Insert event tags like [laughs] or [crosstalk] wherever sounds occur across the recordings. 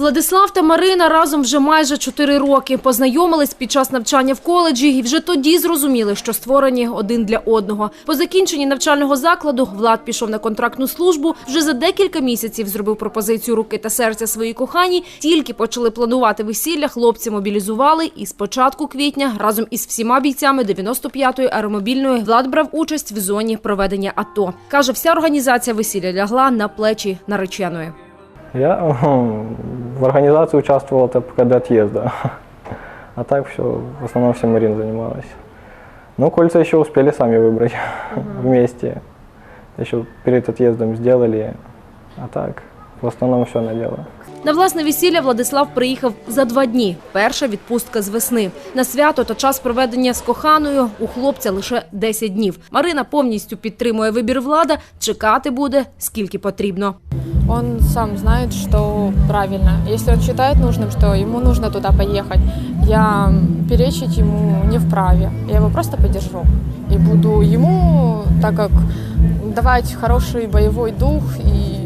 Владислав та Марина разом вже майже чотири роки. Познайомились під час навчання в коледжі і вже тоді зрозуміли, що створені один для одного. По закінченні навчального закладу Влад пішов на контрактну службу. Вже за декілька місяців зробив пропозицію руки та серця своїй коханій. Тільки почали планувати весілля, хлопці мобілізували. І з початку квітня разом із всіма бійцями 95-ї аеромобільної Влад брав участь в зоні проведення АТО. Каже, вся організація весілля лягла на плечі нареченої. Я в организации участвовал только до отъезда. [laughs] А так все, в основном все Марин занималась. Ну, кольца еще успели сами выбрать [laughs] вместе. Еще перед отъездом сделали. А так, в основном все она делала. На власне весілля Владислав приїхав за два дні. Перша відпустка з весни. На свято та час проведення з коханою у хлопця лише 10 днів. Марина повністю підтримує вибір влада. Чекати буде скільки потрібно. Он сам знает, что правильно. Если он считает нужным, что ему нужно туда поехать, я перечить ему не вправе. Я его просто поддержу. И буду ему, так как давать хороший боевой дух, и что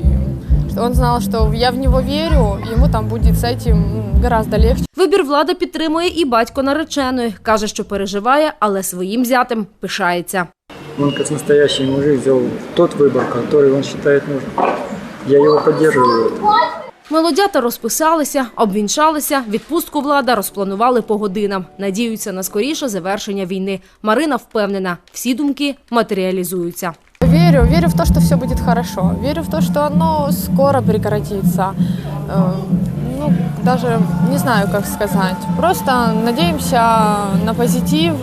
он знал, что я в него верю, ему там будет с этим м, гораздо легче. Вибір влада підтримує і батько нареченої. Каже, що переживає, але своїм зятем пишається. Он как настоящий мужик сделал тот выбор, который он считает нужным. Я его поддерживаю. Молодята розписалися, обвінчалися. Відпустку влада розпланували по годинам. Надіються на скоріше завершення війни. Марина впевнена, всі думки матеріалізуються. Верю, верю в то, что все будет хорошо. Верю в то, что оно скоро прекратится. Э, Ну, даже не знаю, как сказать. Просто надеемся на позитив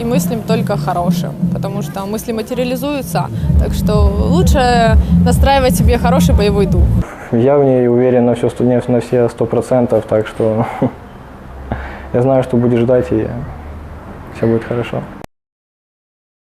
и мыслим только хорошим, потому что мысли материализуются. Так что лучше настраивать себе хороший боевой дух. Я в ней уверен на все, на все сто процентов, так что [laughs] я знаю, что будет ждать, и все будет хорошо.